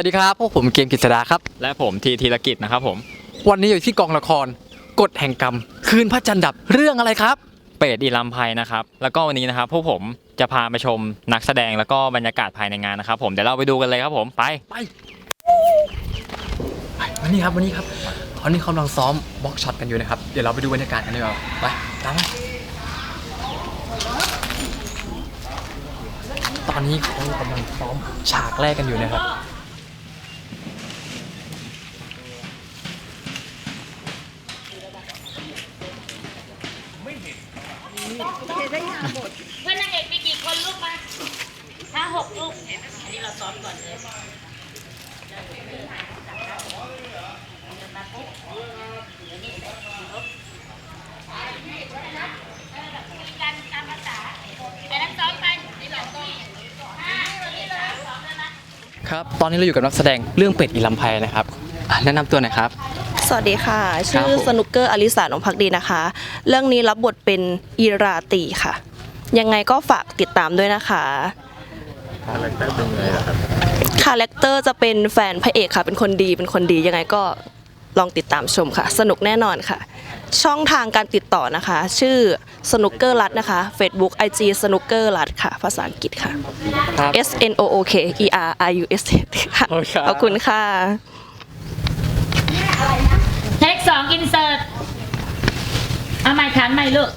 วัสดีครับพวกผมเกมกฤษดาครับ และผมทีธีรกิจนะครับผม วันนี้อยู่ที่กองละครกฎแห่งกรรม คืนพระจันทร์ดับเรื่องอะไรครับ เป็ดอีลำไพนะครับ แล้วก็วันนี้นะครับพวกผมจะพาไปชมนักแสดงแล้วก็บรรยากาศภายในงานนะครับ ผมเดี๋ยวเราไปดูกันเลยครับผมไปไปไปวันนี้ครับวันนี้ครับตอนนี้เขากำลังซ้อมบล็อกช็อตกันอยู่นะครับ เดี๋ยวเราไปดูบรรยากาศกันดีกว่าไปตามมาตอนนี้เขากำลังซ้อมฉากแรกกันอยู่นะครับ เพื่อนนางเอกมีกี่คนลูกมาห้าหกลูกอันนี้เราซ้อมก่อนเลยกันตามภาษาอันนั้นซ้อมไปนี่เราต้องห้าวันนี้เราซ้อมแล้วนะครับ ตอนนี้เราอยู่กับนักแสดงเรื่องเป็ดอีลำไพนะครับอะแนะนำตัวหน่อยครับ สวัสดีค่ะ ชื่อผมสนุกเกอร์อลิสานงพักดีนะคะ เรื่องนี้รับบทเป็นอีราตีค่ะ ยังไงก็ฝากติดตามด้วยนะคะคาแรคเตอร์เป็นไงครับคาแรคเตอร์จะเป็นแฟนพระเอกค่ะ เป็นคนดีเป็นคนดียังไงก็ลองติดตามชมค่ะ สนุกแน่นอนค่ะ ช่องทางการติดต่อนะคะ ชื่อสนุกเกอร์รัดนะคะ Facebook IG สนุกเกอร์รัดค่ะ ภาษาอังกฤษค่ะครับ S N O O K E R I U S ค่ะโอเคครับขอบคุณค่ะเทค สองอินเสิร์ตเอาไม้ขันใหม่ลูก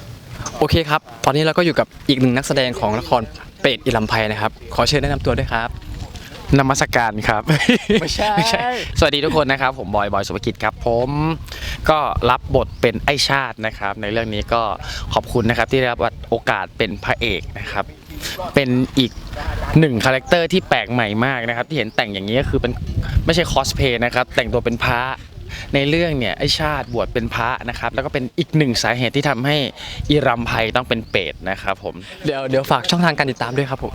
โอเคครับ ตอนนี้เราก็อยู่กับอีกหนึ่งนักแสดงของละครเป็ดอีลำไพนะครับ ขอเชิญแนะนำตัวด้วยครับ นมัสการครับ ไม่ใช่ สวัสดีทุกคนนะครับ ผมบอย บอยสุภกิจครับ ผมก็รับบทเป็นไอชาตินะครับ ในเรื่องนี้ก็ขอบคุณนะครับที่ได้รับโอกาสเป็นพระเอกนะครับ เป็นอีกหนึ่งคาแรคเตอร์ที่แปลกใหม่มากนะครับ ที่เห็นแต่งอย่างนี้ก็คือเป็นไม่ใช่คอสเพย์นะครับ แต่งตัวเป็นพระ ในเรื่องเนี่ยไอชาติบวชเป็นพระนะครับ แล้วก็เป็นอีกหนึ่งสาเหตุที่ทำให้อิรัมไพต้องเป็นเปรตนะครับผม เดี๋ยวเดี๋ยวฝากช่องทางการติดตามด้วยครับผม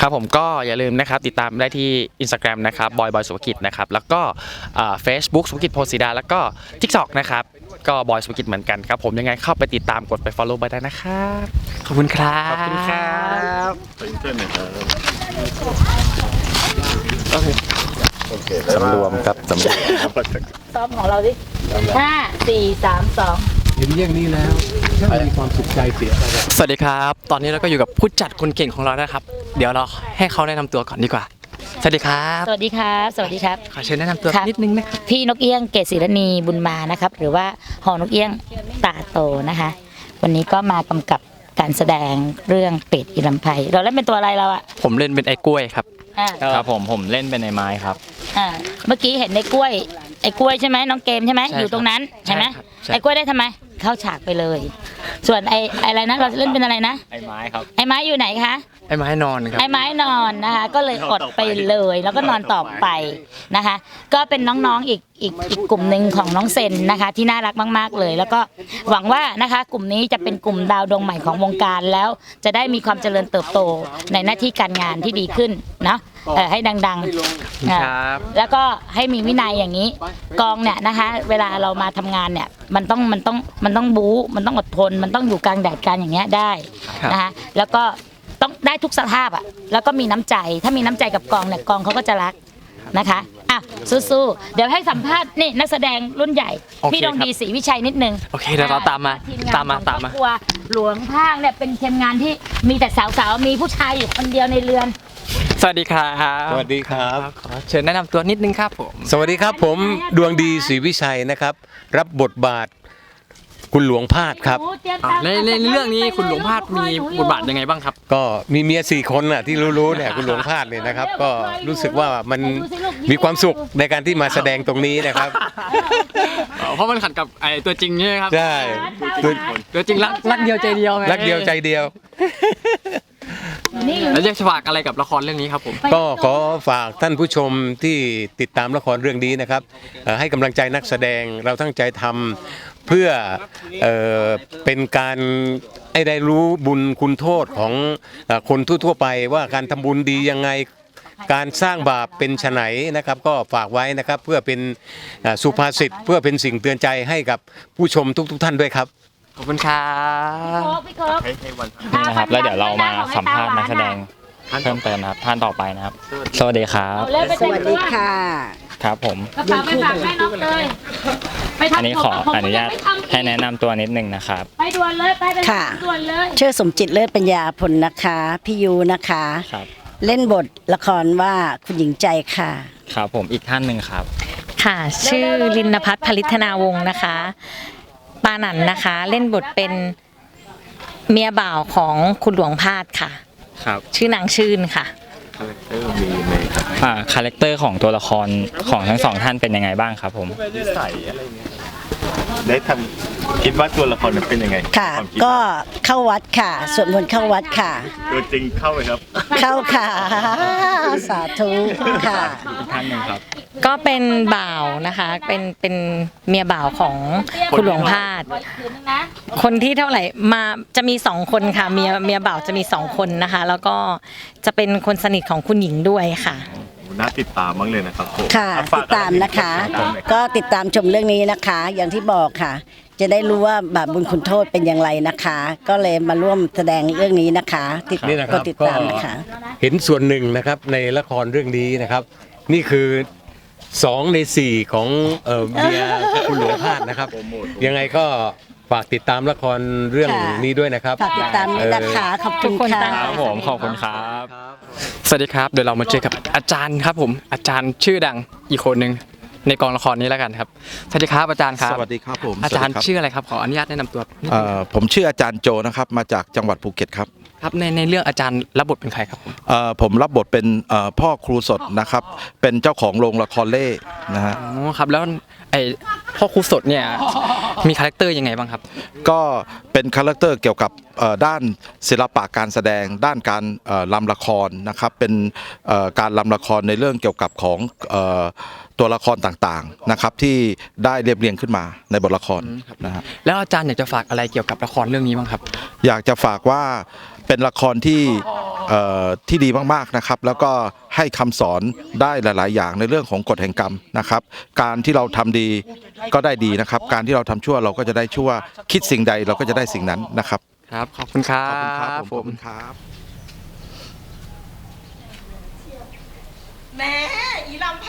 ครับผมก็อย่าลืมนะครับติดตามได้ที่ Instagram นะครับบอยบอยสุภกิจนะครับแล้วก็เฟซบุ๊กสุภกิจโพสิดา แล้วก็ TikTok นะครับก็บอยสุภกิจเหมือนกันครับผมยังไงเข้าไปติดตามกดไป follow ไปได้นะครับขอบคุณครับขอบคุณครับ สำรวมครับสำรวมซ้อมของเราดิห้าสี่สามสองเห็นอย่างนี้แล้วช่างมีความสุขใจเสียอะไรสวัสดีครับ ตอนนี้เราก็อยู่กับผู้จัดคนเก่งของเรานะครับ เดี๋ยวเราให้เขาแนะนำตัวก่อนดีกว่า สวัสดีครับ สวัสดีครับ สวัสดีครับ ขอเชิญแนะนำตัวครับนิดนึงนะครับพี่นกเอี้ยงเกศศิรณีบุญมานะครับ หรือว่าหอนกเอี้ยงตาโตนะคะ วันนี้ก็มากำกับการแสดงเรื่องเป็ดอีลำไพเราเล่นเป็นตัวอะไรเราอะผมเล่นเป็นไอ้กล้วยครับอ่าครับผมผมเล่นเป็นในไม้ครับ อ่าเมื่อกี้เห็นในกล้วยไอ้กล้วยใช่ไหมน้องเกมใช่ไหมใช่ครับอยู่ตรงนั้นใช่ไหมใช่ครับใช่ ไอ้กล้วยได้ทำไม เข้าฉากไปเลย ส่วนไอ้ไอ้อะไรนะเราเล่นเป็นอะไรนะ ไอ้ไม้ครับ ไอ้ไม้อยู่ไหนคะ ไอ้ไม้นอนครับ ไอ้ไม้นอนนะคะก็เลยอดไปเลยแล้วก็นอนต่อไปนะคะ ก็เป็นน้องๆอีกอีกอีกกลุ่มหนึ่งของน้องเซนนะคะ ที่น่ารักมากๆเลย แล้วก็หวังว่านะคะ กลุ่มนี้จะเป็นกลุ่มดาวดวงใหม่ของวงการแล้ว จะได้มีความเจริญเติบโตในหน้าที่การงานที่ดีขึ้นเนาะเอ่อให้ดังๆอ่าครับแล้วก็ให้มีวินัยอย่างนี้ กองเนี่ยนะคะ เวลาเรามาทำงานเนี่ยมันต้องมันต้องมันต้องบู๊มันต้องอดทน มันต้องอยู่กลางแดดกลางอย่างเงี้ยได้ครับ นะคะแล้วก็ต้อง ได้ทุกสภาพอะแล้วก็มีน้ำใจถ้ามีน้ำใจกับกองเนี่ยกองเขาก็จะรักนะคะอะสู้ๆเดี๋ยวให้สัมภาษณ์นี่นักแสดงรุ่นใหญ่ โอเคพี่ดวงครับดีศรีวิชัยนิดนึงโอเคเดี๋ยวเราตามมาทีงนตามมาของตามมา ครอบครัวหลวงภาคเนี่ยเป็นทีมงานที่มีแต่สาวๆมีผู้ชายอยู่คนเดียวในเรือน สวัสดีครับสวัสดีครับ ขอเชิญแนะนำตัวนิดนึงครับผม สวัสดีครับผมดวงดีศรีวิชัยนะครับ รับบทบาท คุณหลวงพาดครับ อะในในเรื่องนี้คุณหลวงพาดมีบทบาทยังไงบ้างครับ ก็มีเมียสี่คนน่ะที่รู้ๆเนี่ยคุณหลวงพาดเนี่ยนะครับ ก็รู้สึกว่ามันมีความสุขในการที่มาแสดงตรงนี้นะครับ อ๋อเพราะมันขัดกับไอ้ตัวจริงใช่ไหมครับ ใช่ตัวตัวจริงรักรักเดียวใจเดียวไงรักเดียวใจเดียว นี่อยู่แล้วจะฝากอะไรกับละครเรื่องนี้ครับผม ก็ขอฝากท่านผู้ชมที่ติดตามละครเรื่องนี้นะครับเอ่อให้กำลังใจนักแสดงเราตั้งใจทำ เพื่อเอ่อเป็นการให้ได้รู้บุญคุณโทษของเอ่อคนทั่วๆไปว่าการทำบุญดียังไงการสร้างบาปเป็นไฉนนะครับ ก็ฝากไว้นะครับเพื่อเป็นเอ่อสุภาษิตเพื่อเป็นสิ่งเตือนใจให้กับผู้ชมทุก ๆ ท่านด้วยครับขอบคุณครับโคกพี่โคกนี่นะครับแล้วเดี๋ยวเรามาสัมภาษณ์นักแสดง เพิ่มเติมนะครับ ท่านต่อไปนะครับ สวัสดีครับเอาเร็วไปสแต่งวัสตัดีวค่ะ ครับผม กระเป๋าไปฝากแม่นกเลยไปทำอันนี้ขอผมอนุญาตผมยังไม่ทำให้แนะนำตัวนิดนึงนะครับ ไปด่วนเลยไปไปค่ะ ด่วนเลยชื่อสมจิตเลิศปัญญาผลนะคะพี่ยูนะคะ ครับ เล่นบทละครว่าคุณหญิงใจค่ะ ครับผมอีกท่านหนึ่งครับ ค่ะ ชื่อลินพัฒน์ผลิตนาวงศ์นะคะ ปาหนันนะคะ เล่นบทเป็นเมียบ่าวของคุณหลวงพาดค่ะ ครับชื่อนางชื่นค่ะอ่าคาแรคเตอร์ของตัวละครของทั้งสองท่านเป็นยังไงบ้างครับผมนิสัยอะไรเงี้ย ได้ทำคิดว่าตัวละครนั้นเป็นยังไงค่ะ วามคิดก็เข้าวัดค่ะสวดมนต์เข้าวัดค่ะ ตัวจริงเข้าเลยครับเข้าค่ะ สาธุค่ะ อีกท่านหนึ่งครับ ก็เป็นบ่าวนะคะ เป็นเป็นเมียบ่าวของคุณหลวงพาดคืนนึงนะคนที่เท่าไหร่มาจะมีสองคนค่ะ เมียเมียบ่าวจะมีสองคนนะคะ แล้วก็จะเป็นคนสนิทของคุณหญิงด้วยค่ะ น่าติดตามมากเลยนะครับผมค่ะ อ่ติดตามนะคะฝากอะไรถึงแฟนๆหน่อยครับก็ติดตามชมเรื่องนี้นะคะ อย่างที่บอกค่ะ จะได้รู้ว่าบาปบุญคุณโทษเป็นอย่างไรนะคะ ก็เลยมาร่วมแสดงเรื่องนี้นะคะ ติดนี่นะคก็รับติดก็ตามนะคะ เห็นส่วนหนึ่งนะครับในละครเรื่องนี้นะครับ นี่คือสองในสี่ของเอ่อเมียคุณหลวงพาดนะครับ ยังไงก็ ฝากติดตามละครเรื่องค่ะ นี้ด้วยนะครับฝากติดตามด้วยนะคะขอบคุณทุกคนค่ะ ตั้ง ครับผมขอบคุณครับ สวัสดีครับเดี๋ยวเรามาเจอกับอาจารย์ครับ ผมอาจารย์ชื่อดังอีกคนหนึ่งในกองละครนี้แล้วกันครับสวัสดีครับอาจารย์ครับ สวัสดีครับผมอาจารย์สวัสดีคบชื่ออะไรครับขออนุญาตแนะนำตัวนิดเอ่นึงอผมชื่ออาจารย์โจนะครับ มาจากจังหวัดภูเก็ตครับ ครับในในเรื่องอาจารย์รับบทเป็นใครครับผมเอ่อผมรับบทเป็นเอ่อพ่อครูสดนะครับ เป็นเจ้าของโรงละครเล่นะฮะ อ๋อครับ แล้วไอพ่อครูสดเนี่ยมีคาแรคเตอร์ยังไงบ้างครับ ก็เป็นคาแรคเตอร์เกี่ยวกับเอ่อด้านศิลปะการแสดง ด้านการเอ่อลำละครนะครับเป็นเอ่อการลำละครในเรื่องเกี่ยวกับของเอ่อตัวละครต่างๆนะครับที่ได้เรียบเรียงขึ้นมาในบทละครนะฮะ แล้วอาจารย์อยากจะฝากอะไรเกี่ยวกับละครเรื่องนี้บ้างครับ อยากจะฝากว่า เป็นละครที่เอ่อที่ดีมากๆนะครับ แล้วก็ให้คำสอนได้หลาย ๆ อย่างในเรื่องของกฎแห่งกรรมนะครับ การที่เราทำดีก็ได้ดีนะครับ การที่เราทำชั่วเราก็จะได้ชั่วคิดสิ่งใดเราก็จะได้สิ่งนั้นนะครับครับขอบคุณครัขอบคุณครับบผมขอบคุณครับแหมอีลำไพ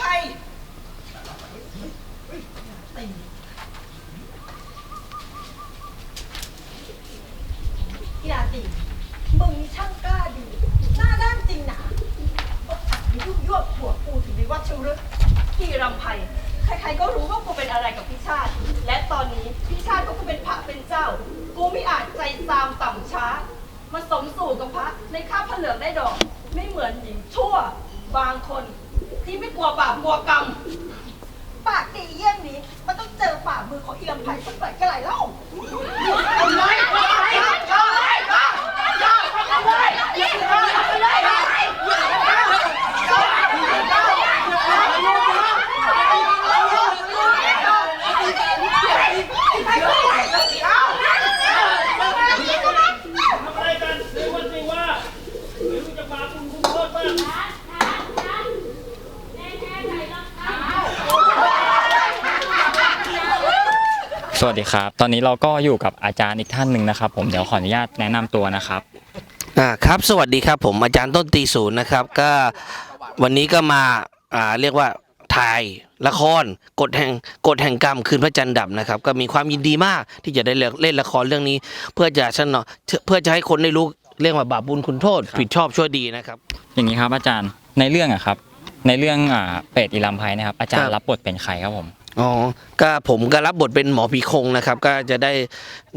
อย่าดิ มึงมีช่างกล้าดี หน้าด้านจริงหนายุบยวบผัวกูถึงในวัดชูรึอีลำไพใครๆก็รู้ว่ากูเป็นอะไรกับพี่ชาติ และตอนนี้พี่ชาติก็คือเป็นพระเป็นเจ้า กูไม่อาจใจซามต่ำช้า มาสมสู่กับพระในข้าพระเหลืองได้ดอก ไม่เหมือนหญิงชั่ว บางคน ที่ไม่กลัวบาปกลัวกรรมปากดีเยี่ยงนี้ มันต้องเจอฝ่ามือของอีลำไพสักหน่อยก็ไหลเล่าเอาเลยเอาเลยเอาเลยเอาเลยเอาเลยเอา สวัสดีครับ ตอนนี้เราก็อยู่กับอาจารย์อีกท่านหนึ่งนะครับ ผมเดี๋ยวขออนุญาตแนะนำตัวนะครับ อ่าครับสวัสดีครับผมอาจารย์ต้นตีศูนย์นะครับก็วันนี้ก็มาอ่าเรียกว่าถ่ายละครกฎแห่งกฎแห่งกรรมคืนพระจันทร์ดับนะครับ ก็มีความยินดีมากที่จะได้เล่นละครเรื่องนี้ เพื่อจะสนอเพื่อจะให้คนได้รู้เรื่องว่าบาปบุญคุณโทษ ผิดชอบชั่วดีนะครับ อย่างนี้ครับอาจารย์ในเรื่องอะครับ ในเรื่องอ่าเป็ดอีลำไพนะครับอาจารครัย์บ รับบทเป็นใครครับผม อ๋อ ก็ผมก็รับบทเป็นหมอผีคงนะครับ ก็จะได้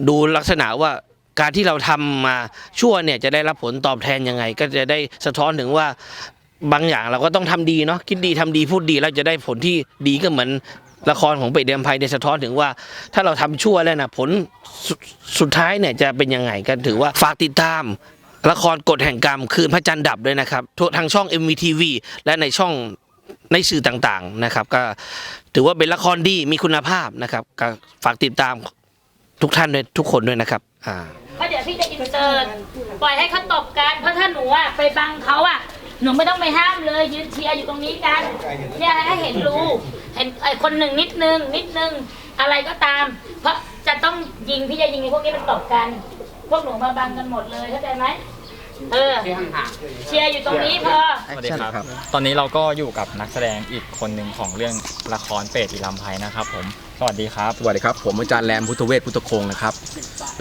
ดูลักษณะว่าการที่เราทำมาชั่วเนี่ยจะได้รับผลตอบแทนยังไง ก็จะได้สะท้อนถึงว่าบางอย่างเราก็ต้องทำดีเนาะคิดดีทำดีพูดดีแล้วจะได้ผลที่ดีก็เหมือนละครของเป็ดเดียมไพเนี่ยสะท้อนถึงว่า ถ้าเราทำชั่วแล้วนะผลสุดสุดท้ายเนี่ยจะเป็นยังไงก็ถือว่าฝากติดตามละครกฎแห่งกรรมคืนพระจันทร์ดับด้วยนะครับทุกทางช่อง MVTV และในช่อง ในสื่อต่างๆนะครับ ก็ถือว่าเป็นละครดีมีคุณภาพนะครับก็ฝากติดตามทุกท่านด้วยทุกคนด้วยนะครับอ่าเพราะเดี๋ยวพี่จะอินเสิร์ตปล่อยให้เขาตบกันเพราะถ้าหนูอะไปบังเขาอะหนูไม่ต้องไปห้ามเลยยืนเชียร์อยู่ตรงนี้กันเนี่ยให้เห็นรู้เห็นไอ้คนหนึ่งนิดนึงนิดนึงอะไรก็ตาม เพราะจะต้องยิงพี่จะยิงไอ้พวกนี้มันตบกัน พวกหนูมาบังกันหมดเลยเข้าใจไหม เออเชียร์อยู่ตรงนี้พอสวัสดีครับ ตอนนี้เราก็อยู่กับนักแสดงอีกคนหนึ่งของเรื่องละครเปรตอีลำไพนะครับผม สวัสดีครับ สวัสดีครับ ผมอาจารย์แรมพุทธเวศพุทธคงนะครับ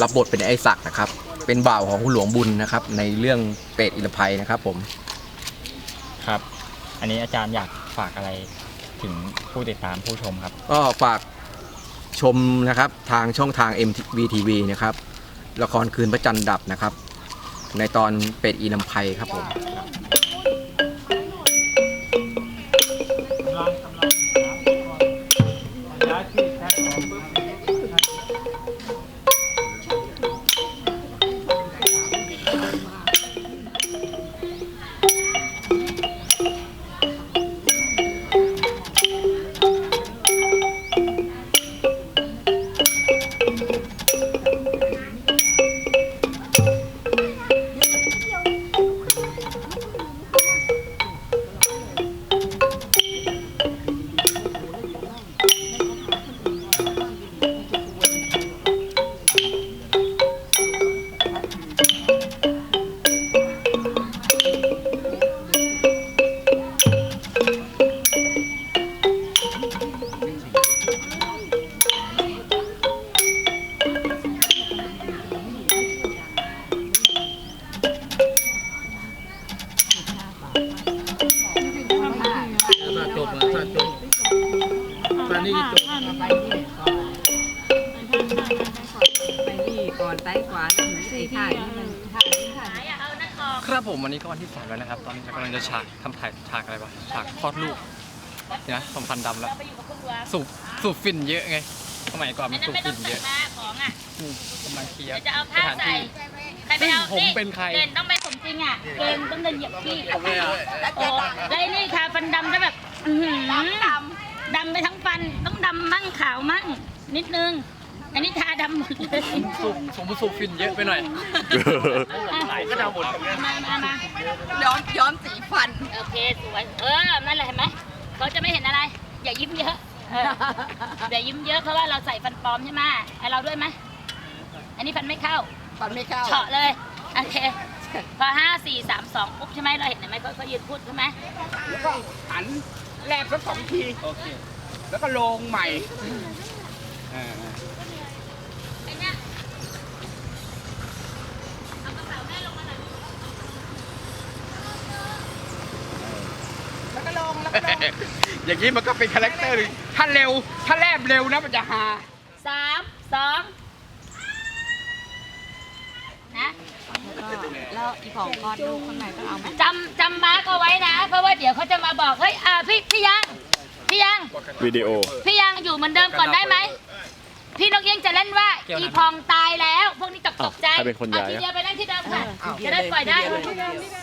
รับบทเป็นไอ้ศักดิ์นะครับ เป็นบ่าวของคุณหลวงบุญนะครับ ในเรื่องเปรตอิลภัยนะครับผม ครับ อันนี้อาจารย์อยากฝากอะไรถึงผู้ติดตามผู้ชมครับ ก็ฝากชมนะครับทางช่องทาง MVTV นะครับ ละครคืนพระจันทร์ดับนะครับ ในตอนเป็ดอีลำไพครับผม ที่สามแล้วนะครับ ตอนนี้กำลังจะฉากทำถ่ายฉากอะไรวะฉากคลอดลูกเดี๋ยวนะสมพันธ์ดำแล้ว สูบสูบฝิ่นเยอะไงสมัยก่อนมันสูบฝิ่นเยอะของอะนี่กำลังเคลียร์จะเอาสผ้าถานใส่ที่ ใครไปเอาผมเป็นใคร เด่นต้องไปสมจริงอะเก่งต้องเดินเหยียบขี้โอ้ได้นี่ค่ะฟันดำจะแบบ อื้อหือดำไปทั้งฟันต้องดำมั่งขาวมั่งนิดนึง อันนี้ทาดำหมดเลยสูบสมสูบฝิ่นเยอะไปหน่อยไหนก็ดำหมดมามามาย้อมย้อมสีฟัน โอเคสวย เออ นั่นแหละเห็นไหม เขาจะไม่เห็นอะไร อย่ายิ้มเยอะเอออย่ายิ้มเยอะเพราะว่าเราใส่ฟันปลอมใช่ไหมให้เราด้วยไหม อันนี้ฟันไม่เข้า ฟันไม่เข้า เฉาะเลย โอเค พอห้าสี่สามสองปุ๊บใช่ไหมเราเห็นไหมเขาเขายืนพูดใช่ไหมแล้วก็หันแลบสักสองที โอเค แล้วก็ลงใหม่อ่า ไอ้เนี่ยเอากระเป๋าแม่ลงมาหน่อย แล้วก็ลง แล้วก็ลง อย่างนี้มันก็เป็นคาแรคเตอร์หนึ่งถ้าเร็ว ถ้าแลบเร็วนะมันจะฮาสามสองนะแล้วอีของคลอดลูกข้างในต้องเอาไหมจำจำมาร์กเอาไว้นะ เพราะว่าเดี๋ยวเขาจะมาบอกเฮ้ยอ่าพี่พี่ยังพี่ยังวิดีโอ พี่ยังอยู่เหมือนเดิมก่อนได้ไหมพี่นกเอี้ยงจะเล่นว่าเกี่ยวนะอีพองตายแล้ว พวกนี้ตกตกใจใครเป็นคนย้ายเอาทีอะเดียวไปนั่งที่เดิมค่ะจะได้ปล่อยได้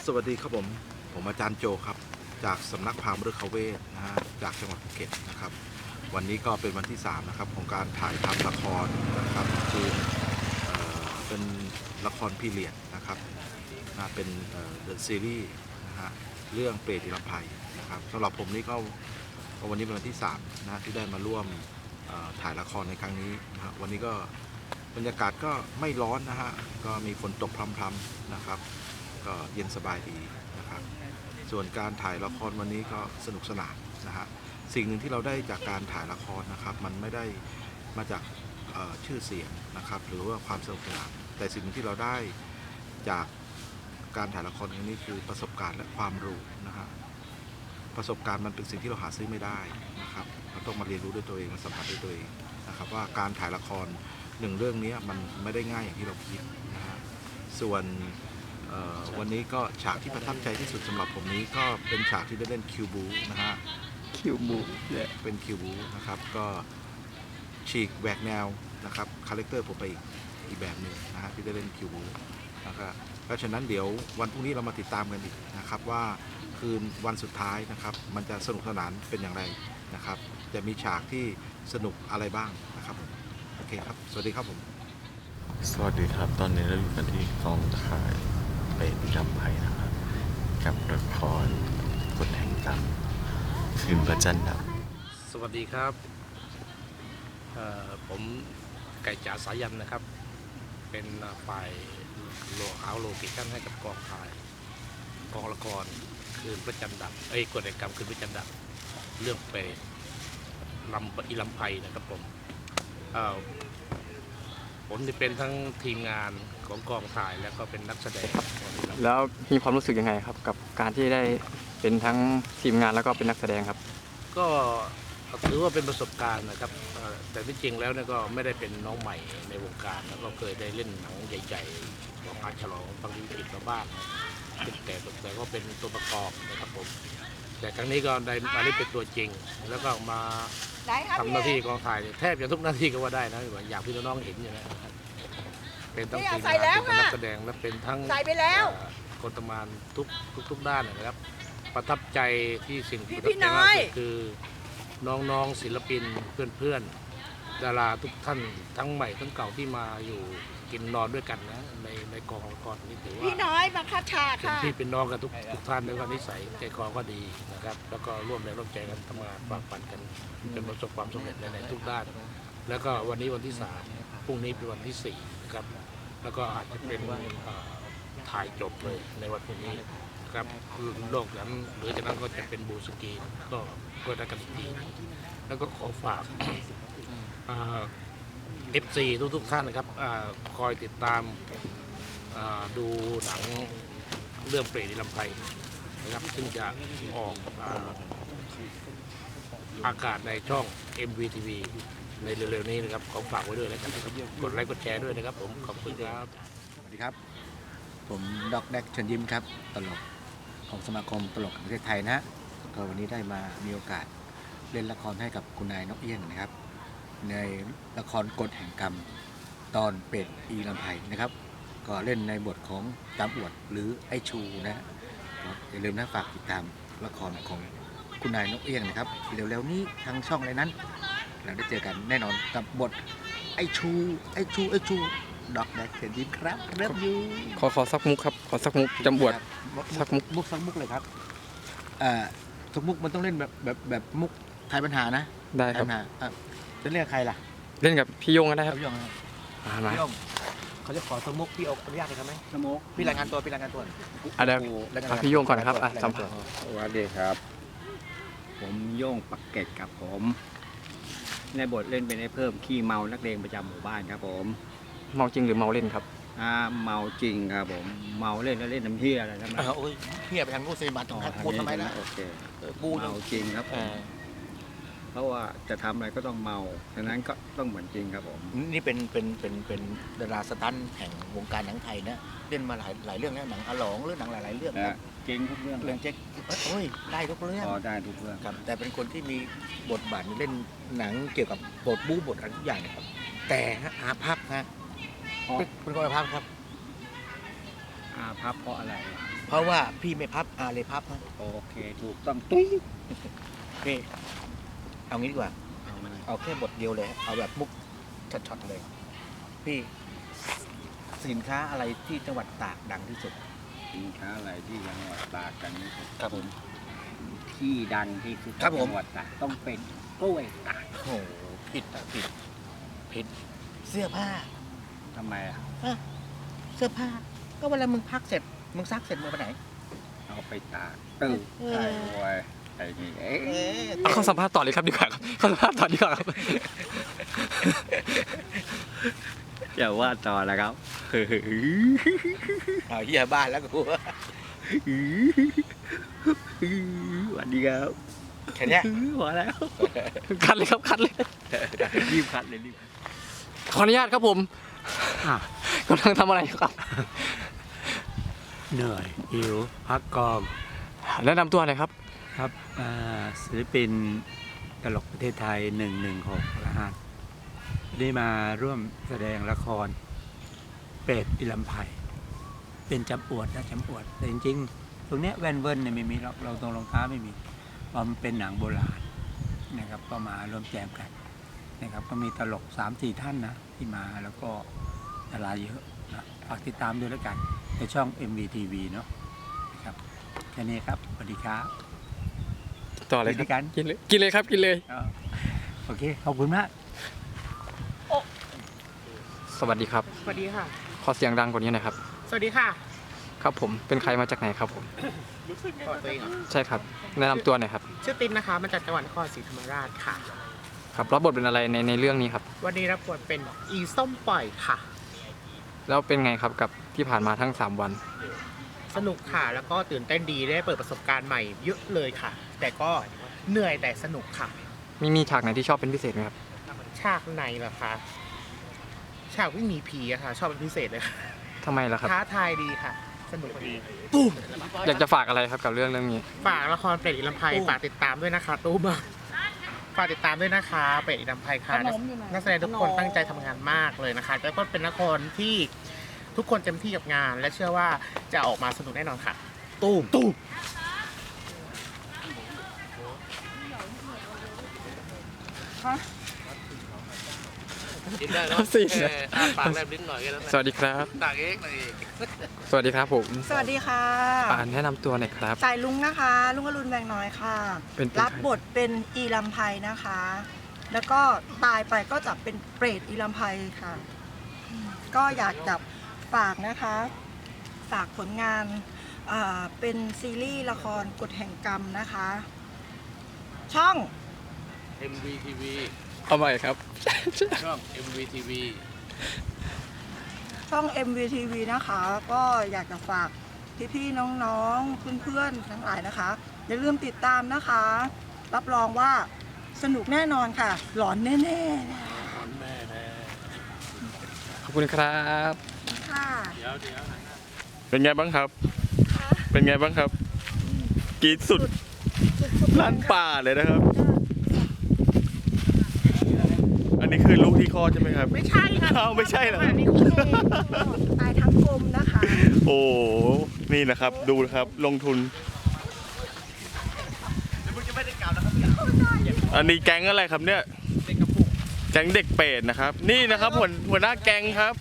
สวัสดีครับผม ผมอาจารย์โจครับ จากสำนักพามฤคเวทนะฮะจากจังหวัดภูเก็ตนะครับ วันนี้ก็เป็นวันที่ 3 นะครับ ของการถ่ายทำละครนะครับคือเออเป็นละครพีเรียดนะครับนะเป็นเดอะซีรีส์นะฮะเรื่องเปรตอิลภัยนะครับสำหรับผมนี่ก็วันนี้เป็นวันที่3นะที่ได้มาร่วมถ่ายละครในครั้งนี้นะฮะวันนี้ก็บรรยากาศก็ไม่ร้อนนะฮะก็มีฝนตกพรำๆนะครับ ก็เย็นสบายดีนะครับ ส่วนการถ่ายละครวันนี้ก็สนุกสนานนะฮะสิ่งหนึ่งที่เราได้จากการถ่ายละครนะครับ มันไม่ได้มาจากชื่อเสียงนะครับ หรือว่าความสนุกสนานแต่สิ่งหนึ่งที่เราได้จากการถ่ายละครครั้งนี้คือประสบการณ์และความรู้นะฮะประสบการณ์มันเป็นสิ่งที่เราหาซื้อไม่ได้นะครับเราต้องมาเรียนรู้ด้วยตัวเองมาสัมผัสด้วยตัวเองนะครับ ว่าการถ่ายละครหนึ่งเรื่องนี้มันไม่ได้ง่ายอย่างที่เราคิดนะฮะส่วน เอ่อวันนี้ก็ฉากที่ประทับใจที่สุดสำหรับผมนี้ก็เป็นฉากที่ได้เล่นคิวบูนะฮะ คิวบูเนี่ยเป็นคิวบูนะครับ ก็ฉีกแหวกแนวนะครับคาแรคเตอร์ผมไปอีกอีกแบบหนึ่งนะฮะที่ได้เล่นคิวบูนะครับเพราะฉะนั้นเดี๋ยววันพรุ่งนี้เรามาติดตามกันอีกนะครับว่าคืนวันสุดท้ายนะครับ มันจะสนุกสนานเป็นอย่างไรนะครับ จะมีฉากที่สนุกอะไรบ้างนะครับผมโอเคครับ สวัสดีครับผม สวัสดีครับ ตอนนี้เราอยู่กันที่กองถ่าย เปรตอีลำไพนะครับ กับละครกฎแห่งกรรมคืนพระจันทร์ดับ สวัสดีครับเอ่อผมไก่จ๋าสายันนะครับ เป็นฝ่ายโลเอาโลเคชั่นให้กับกองถ่ายกองละครคืนพระจันทร์ดับเอ้ยกฎแห่งกรรมคืนพระจันทร์ดับ เรื่องเปรตลำอีลำไพนะครับผมเอ่อ ผมจะเป็นทั้งทีมงานของกองถ่ายแล้วก็เป็นนักแสดงแล้วมีความรู้สึกยังไงครับ กับการที่ได้เป็นทั้งทีมงานแล้วก็เป็นนักแสดงครับ ก็ถือว่าเป็นประสบการณ์นะครับเอ่อแต่ที่จริงแล้วเนี่ยก็ไม่ได้เป็นน้องใหม่ในวงการแล้วก็เคยได้เล่นหนังใหญ่ๆของอาฉลองบางทีผิดมาบ้าง แต่แต่ก็เป็นตัวประกอบนะครับผมแต่ครั้งนี้ก็ได้มาได้เป็นตัวจริง แล้วก็มาทำหน้าที่กองถ่ายแทบจะทุกหน้าที่ก็ว่าได้นะอย่างที่น้องเห็นอยู่นะครับเป็นทั้งทีมงานแล้วเป็นทั้งนักแสดงและเป็นทั้งใส่ไปแล้วคนทำงานทุกทุกทุกด้านนะครับ ประทับใจที่สิ่งที่ประทับใจมากยสุดคือน้องๆศิลปินเพื่อนๆดาราทุกท่านทั้งใหม่ทั้งเก่าที่มาอยู่ กินนอนด้วยกันนะในในกองละครนี่ถือว่าพี่น้อยมาคัดฉากเป็นค่ะ พี่เป็นน้องกันทุกทุกท่านแล้วก็นิสัยใจคอก็ดีนะครับ แล้วก็ร่วมแรงร่วมใจกันทำงานฝากฝันกันจนประสบความสำเร็จในในทุกด้าน แล้วก็วันนี้วันที่สามพรุ่งนี้เป็นวันที่สี่นะครับ แล้วก็อาจจะเป็นเอ่อถ่ายจบเลยในวันพรุ่งนี้นะครับโลกนั้นหรือจากนั้นก็จะเป็นบูสกรีนก็ก็ได้กันอีกทีแล้วก็ขอฝาก เอฟ ซีทุกทุกๆท่านนะครับอคอยติดตามดูหนังเรื่องเปรตในลำไพนะครับ ซึ่งจะออกอาอากาศในช่อง MVTV ในเร็วๆนี้นะครับขอฝากไว้ด้วยนะครับกดไลค์กดแชร์ด้วยนะครับ ผมขอบคุณครับสวัสดีครับ ผมดอกแดกเชิญยิ้มครับ ตลกของสมาคมตลกประเทศไทยนะก็วันนี้ได้มามีโอกาสเล่นละครให้กับคุณนายนกเอี้ยงนะครับ ในละครกฎแห่งกรรม ตอนเป็ดอีลำไพนะครับ ก็เล่นในบทของจามอวดหรือไอชูนะก็อย่าลืมนะฝากติดตามละครของคุณนายนกเอี้ยงนะครับเร็วๆนี้ทางช่องอะไรนั้น เราได้เจอกันแน่นอนกับบทไอชู ไอชูไอชูดอกแดกเชิญยิ้มครับเริ่มอยู่ขอขอสักมุกครับขอสักมุกจำบวดสักมุกมุกสักมุกเลยครับเอ่อทุกมุกมันต้องเล่นแบบแบบแบบมุกทายปัญหานะได้ครับ ทายปัญหาอะจะเรียกใครล่ะเล่นกับพี่โยงก็ได้ครับพี่ยงครับมามาพี่ยงเขาจะขอสกมุกพี่ออกอนุญาตเลยครับไหมสมุกพี่รายงานตัวพี่รายงานตัวอะเดี๋ยวอะพี่โยงก่อนนะครับอะสัมภาษณ์สวัสดีครับ ผมโย่งปักเกร็ดกับผม ในบทเล่นเป็นไอ้เพิ่มขี้เมานักเลงประจำหมู่บ้านครับผมเมาจริงหรือเมาเล่นครับอ่าเมาจริงครับผม เมาเล่นแล้วเล่นน้ำเฮียอะไรนะอ่าโอ้ยเพียไปทางนู้นเซบัตของพูดทำไมนะโอเคเออกูเมาจริงครับผม เพราะว่าจะทำอะไรก็ต้องเมาฉะนั้นก็ต้องเหมือนจริงครับผม นี่เป็นเป็นเป็นเป็นดาราสตันท์แห่งวงการหนังไทยนะเล่นมาหลายหลายเรื่องแล้วหนังอาหลองหรือหนังหลายๆเรื่องนะจริงทุกเรื่องเรื่องเจ๊กโอ้ยได้ทุกเรื่องพอได้ทุกเรื่อง ครับ แต่เป็นคนที่มีบทบาทเล่นหนังเกี่ยวกับบทบู๊บทอะไรทุกอย่างนะครับ แต่ฮะอาภัพฮะเป็นเป็นคนอาภัพครับ อาพับเพราะอะไรเพราะว่าพี่ไม่พับอาเลยพับฮะโอเค ถูกต้องตุ้ยพี่ เอางี้ดีกว่า เอาแค่บทเดียวเลย เอาแบบมุกช็อตๆเลย พี่สินค้าอะไรที่จังหวัดตากดังที่สุด สินค้าอะไรที่จังหวัดตากกันที่สุดครับผม ที่ดังที่สุดครับผม จังหวัดตากต้องเป็นกล้วยตากโอ้โหผิดอะผิดผิด เสื้อผ้า ทำไมอะอะเสื้อผ้า ก็เวลามึงพักเสร็จ มึงซักเสร็จมึงไปไหน เอาไปตากตึ้งเออใช่โว้ย ไอ้นี่เอ๊ะเอาเข้าสัมภาษณ์ต่อเลยครับดีกว่าครับเข้าสัมภาษณ์ต่อดีกว่าครับ อย่าว่าต่อแล้วครับเอาเหี้ยบ้านแล้วกูสวัสดีครับแค่เนี้ยพอแล้วคัดเลยครับคัดเลย รีบคัดเลยรีบขออนุญาตครับผมกำลังทำอะไรอยู่ครับ เหนื่อยหิวพักก่อนแนะนำตัวหน่อยครับ ครับศิลปินตลกประเทศไทย 116รหัสวันนี้มาร่วมแสดงละครเป็ดอิลำไพเป็นจำอวดนะจำอวด แต่จริงๆ ตรงเนี้ยแว่นเวิร์นเนี่ยไม่มีหรอกเราตรงรองเท้าไม่มีเพราะมันเป็นหนังโบราณนะครับก็มาร่วมแจมกันนะครับก็มีตลก3ามสี่ท่านนะที่มาแล้วก็ดาราเยอะนะฝากติดตามด้วยแล้วกันในช่อง MVTV เนาะนะครับแค่นี้ครับสวัสดีครับ ต่อเลยคกิรับนด้วยกันกินเลยกินเลยครับกินเลยโอเค ขอบคุณมาก สวัสดีครับ สวัสดีค่ะ ขอเสียงดังกว่านี้หน่อยครับ สวัสดีค่ะ ครับผมเป็นใครมาจากไหนครับผมขอตัวเองเหรอใช่ครับแนะนำตัวหน่อยครับชื่อตินนะคะ มาจากจังหวัดนครศรีธรรมราชค่ะ ครับรับบทเป็นอะไรในในเรื่องนี้ครับ วันนี้รับบทเป็นอีส้มปล่อยค่ะ แล้วเป็นไงครับกับที่ผ่านมาทั้ง 3 วัน สนุกค่ะ แล้วก็ตื่นเต้นดีได้เปิดประสบการณ์ใหม่เยอะเลยค่ะ แต่ก็เหนื่อยแต่สนุกค่ะ มีมีฉากไหนที่ชอบเป็นพิเศษไหมครับ ฉากในเหรอคะฉากวิ่งหนีผีอะค่ะ ชอบเป็นพิเศษเลยค่ะทำไมล่ะครับ ท้าทายดีค่ะ สนุกดีอยากจะฝากอะไรครับกับเรื่องเรื่องนี้ ฝากละครเป็ดอีลำไพฝากติดตามด้วยนะคะตู้มฝากติดตามด้วยนะคะ เป็ดอีลำไพค่ะขนมอยู่ไหนนักแสดงทุกคนตั้งใจทำงานมากเลยนะคะแล้วก็เป็นละครที่ ทุกคนเต็มที่กับงาน และเชื่อว่าจะออกมาสนุกแน่นอนค่ะตู้มตู้มกินได้เนอะสิเอออ้าปากแลบลิ้นหน่อยก็แล้วกันสวัสดีครับปากเอกหน่อยเอกสวัสดีครับผมสวัสดีค่ะอ่านแนะนำตัวหน่อยครับ สายลุงนะคะ ลุงอรุณแวงน้อยค่ะ เป็นเป็นรับใครบทเป็นอีลำไพนะคะ แล้วก็ตายไปก็จะเป็นเปรตอีลำไพค่ะ ก็อยากจะ ฝากนะคะ ฝากผลงานอ่าเป็นซีรีส์ละครกฎแห่งกรรมนะคะ ช่อง MVTV เอาใหม่ครับ ช่อง MVTV ช่อง MVTV นะคะ ก็อยากจะฝากพี่ๆน้องๆเพื่อนๆทั้งหลายนะคะ อย่าลืมติดตามนะคะ รับรองว่าสนุกแน่นอนค่ะ หลอนแน่ขอบคุณครับๆค่ะ เป็นไงบ้างครับ เป็นไงบ้างครับกรีดสุดลั่นป่าเลยนะครับ อันนี้คือลูกที่คลอดใช่ไหมครับ ไม่ใช่ค่ะอ้าวไม่ใช่เหรออันนี้คุณเองตายทั้งกลมนะคะ โอ้โหนี่นะครับ ดูนะครับ ลงทุน อันนี้แก๊งอะไรครับเนี่ย แก๊งเด็กเป็ดนะครับ นี่นะครับหัวหัวหน้าแก๊งครับ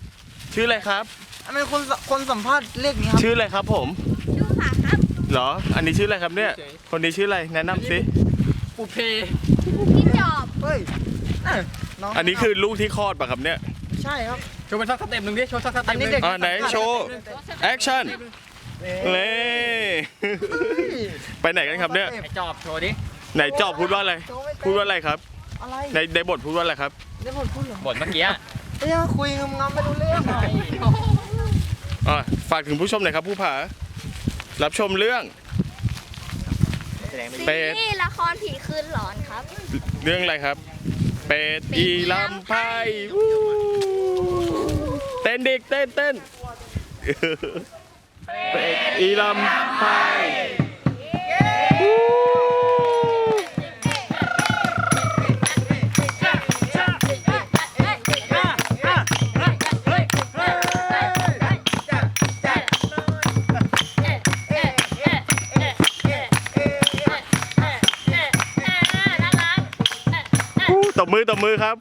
ชื่ออะไรครับ ทำไมคนคนสัมภาษณ์เรียกนี้ครับชื่ออะไรครับผมชื่อฝาครับเหรอ อันนี้ชื่ออะไรครับเนี่ย คนนี้ชื่ออะไรแนะนำสิปุเพพี่จอบเฮ้ยน่ะน้องอันนี้คือลูกที่คลอดป่ะครับเนี่ย ใช่ครับ โชว์เป็นสักสเต็ปหนึ่งดิ โชว์สักสเต็ปหนึ่งอ่าไหนโชว์แอคชั่นเล่ไปไหนกันครับเนี่ย ไอ้จอบโชว์ดิไหนจอบพูดว่าอะไร พูดว่าอะไรครับ อะไรในในบทพูดว่าอะไรครับ ได้บทพูดเหรอบทเมื่อกี้ เอ้ยคุยงำงำไม่รู้เรื่องอ่า ฝากถึงผู้ชมหน่อยครับผู้ผา รับชมเรื่อง เป็ดนี่ละครผีคืนหลอนครับ เรื่องอะไรครับ เป็ดอีลำไพวู้เต้นดิกเต้นเต้นเป็ดอีลำไพ มือตบมือครับ